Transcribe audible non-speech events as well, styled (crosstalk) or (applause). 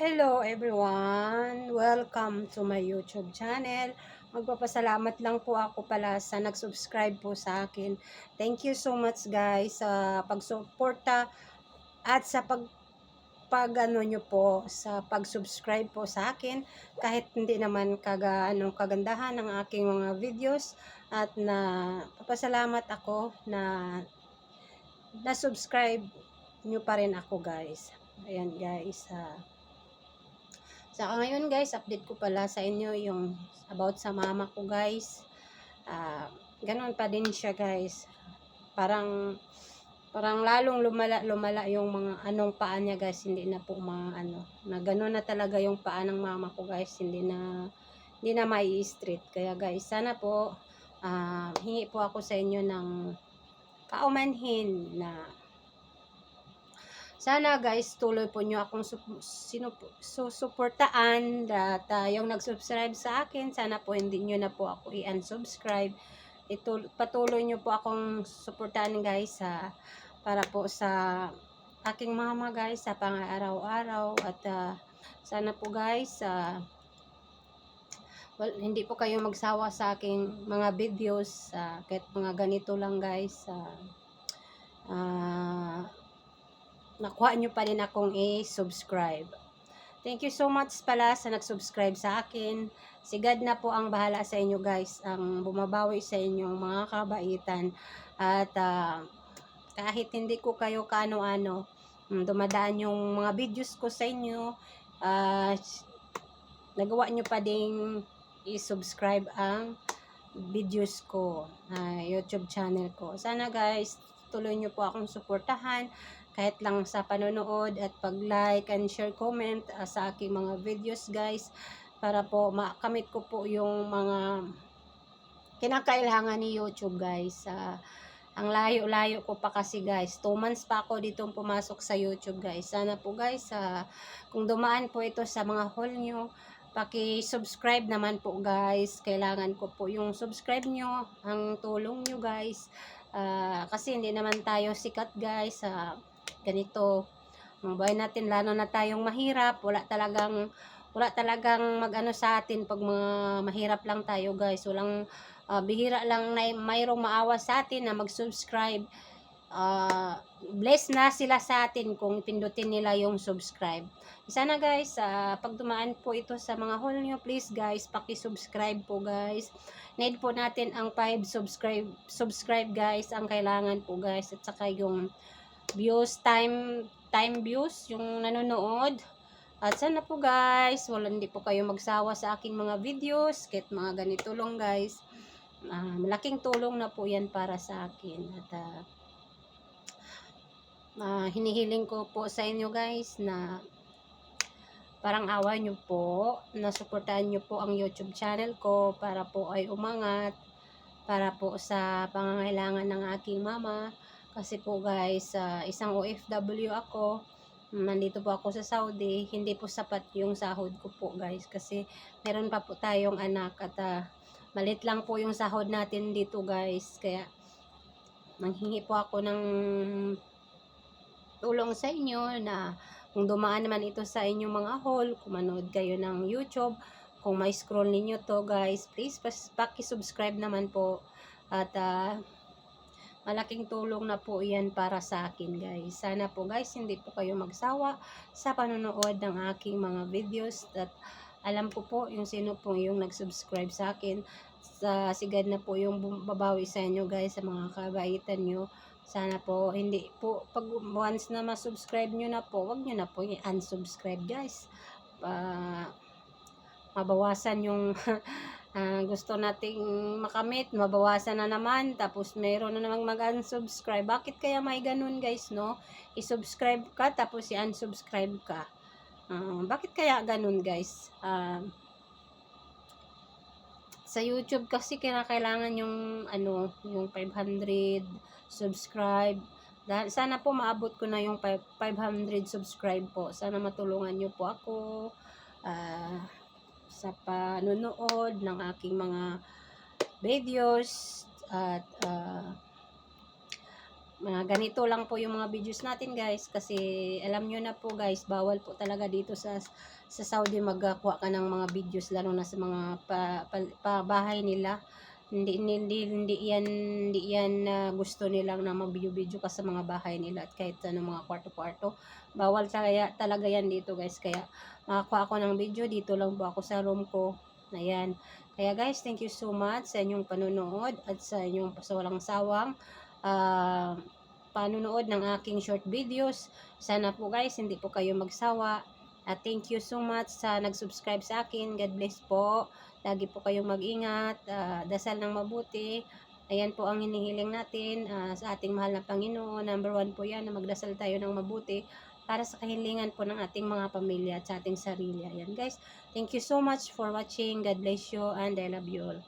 Hello everyone! Welcome to my YouTube channel. Magpapasalamat lang po ako pala sa nag-subscribe po sa akin. Thank you so much guys sa pagsuporta at sa pag pag ano nyo po sa pag-subscribe po sa akin kahit hindi naman kaga anong kagandahan ng aking mga videos at na papasalamat ako na na-subscribe nyo pa rin ako guys. Ayan guys. ah Saka ngayon guys, update ko pala sa inyo yung about sa mama ko guys. Ah, ganun pa din siya guys. Parang parang lalong lumala lumala yung mga anong paa niya guys, hindi na po mga ano, na ganun na talaga yung paa ng mama ko guys, hindi na hindi na mai street. Kaya guys, sana po ah, hingi po ako sa inyo ng kaumanhin na sana guys, tuloy po nyo akong susuportaan at ah, yung nag-subscribe sa akin, sana po hindi nyo na po ako i-unsubscribe. Ito, patuloy nyo po akong suportahan guys sa para po sa aking mama guys sa pang-araw-araw at ah, sana po guys sa well, hindi po kayo magsawa sa aking mga videos ah, kahit mga ganito lang guys ah, ah, nakuha nyo pa rin akong i-subscribe. Thank you so much pala sa nag-subscribe sa akin. Si God na po ang bahala sa inyo guys, ang bumabawi sa inyong mga kabaitan. At ah, kahit hindi ko kayo kaano-ano, mm, dumadaan yung mga videos ko sa inyo, ah, nagawa nyo pa ding i-subscribe ang videos ko, ah, YouTube channel ko. Sana guys, tuloy nyo po akong suportahan kahit lang sa panonood at pag-like and share comment ah, sa aking mga videos guys para po makamit ko po yung mga kinakailangan ni YouTube guys. Ah, ang layo-layo ko pa kasi guys. 2 months pa ako dito pumasok sa YouTube guys. Sana po guys, ah, kung dumaan po ito sa mga haul nyo, paki-subscribe naman po guys. Kailangan ko po yung subscribe nyo, ang tulong nyo guys. Ah, kasi hindi naman tayo sikat guys sa ganito. Ang buhay natin, lalo na tayong mahirap, wala talagang wala talagang magano sa atin pag mga mahirap lang tayo guys. Walang ah, bihira lang na mayroong maawa sa atin na mag-subscribe. Ah, bless na sila sa atin kung pindutin nila yung subscribe. Sana guys, ah, pag dumaan po ito sa mga haul nyo, please guys, paki-subscribe po guys. Need po natin ang 5 subscribe subscribe guys, ang kailangan po guys at saka yung views time time views yung nanonood. At sana po guys, wala hindi po kayo magsawa sa aking mga videos, kahit mga ganito lang guys. Ah, malaking tulong na po yan para sa akin. At ah, ah, hinihiling ko po sa inyo guys na parang awa nyo po, na suportahan nyo po ang YouTube channel ko para po ay umangat, para po sa pangangailangan ng aking mama. Kasi po guys, ah, isang OFW ako, nandito po ako sa Saudi, hindi po sapat yung sahod ko po guys. Kasi meron pa po tayong anak at ah, malit lang po yung sahod natin dito guys. Kaya manghingi po ako ng tulong sa inyo na kung dumaan naman ito sa inyong mga haul, kung manood kayo ng YouTube, kung may scroll ninyo to guys, please paki-subscribe naman po. At ah, malaking tulong na po yan para sa akin guys. Sana po guys, hindi po kayo magsawa sa panonood ng aking mga videos. At alam ko po yung sino po yung nag-subscribe sa akin. Sa sigad na po yung babawi sa inyo guys, sa mga kabaitan nyo. Sana po, hindi po, pag once na ma-subscribe nyo na po, wag nyo na po i-unsubscribe guys. Pa, mabawasan yung (laughs) ah, gusto nating makamit, mabawasan na naman, tapos meron na namang mag-unsubscribe. Bakit kaya may ganun guys, no? I-subscribe ka, tapos i-unsubscribe ka. Ah, bakit kaya ganun guys? Ah, sa YouTube kasi kailangan yung ano, yung 500 subscribe. Dahil sana po maabot ko na yung 500 subscribe po. Sana matulungan niyo po ako ah, sa panonood ng aking mga videos at ah, mga ganito lang po yung mga videos natin guys. Kasi alam nyo na po guys bawal po talaga dito sa sa Saudi magkuha ka ng mga videos lalo na sa mga pa, pa, pa bahay nila hindi hindi hindi yan hindi yan na gusto nilang na mag-video-video ka sa mga bahay nila at kahit ano mga kwarto-kwarto. Bawal talaga talaga yan dito guys. Kaya makakuha ako ng video. Dito lang po ako sa room ko. Ayan. Kaya guys thank you so much sa inyong panonood at sa inyong sa walang sawang ah panunood ng aking short videos. Sana po guys, hindi po kayo magsawa. At thank you so much sa nag-subscribe sa akin. God bless po. Lagi po kayong mag-ingat. ah, dasal ng mabuti. Ayan po ang hinihiling natin ah, sa ating mahal na Panginoon. Number one po yan na magdasal tayo ng mabuti para sa kahilingan po ng ating mga pamilya at sa ating sarili. Ayan guys, thank you so much for watching. God bless you and I love you all.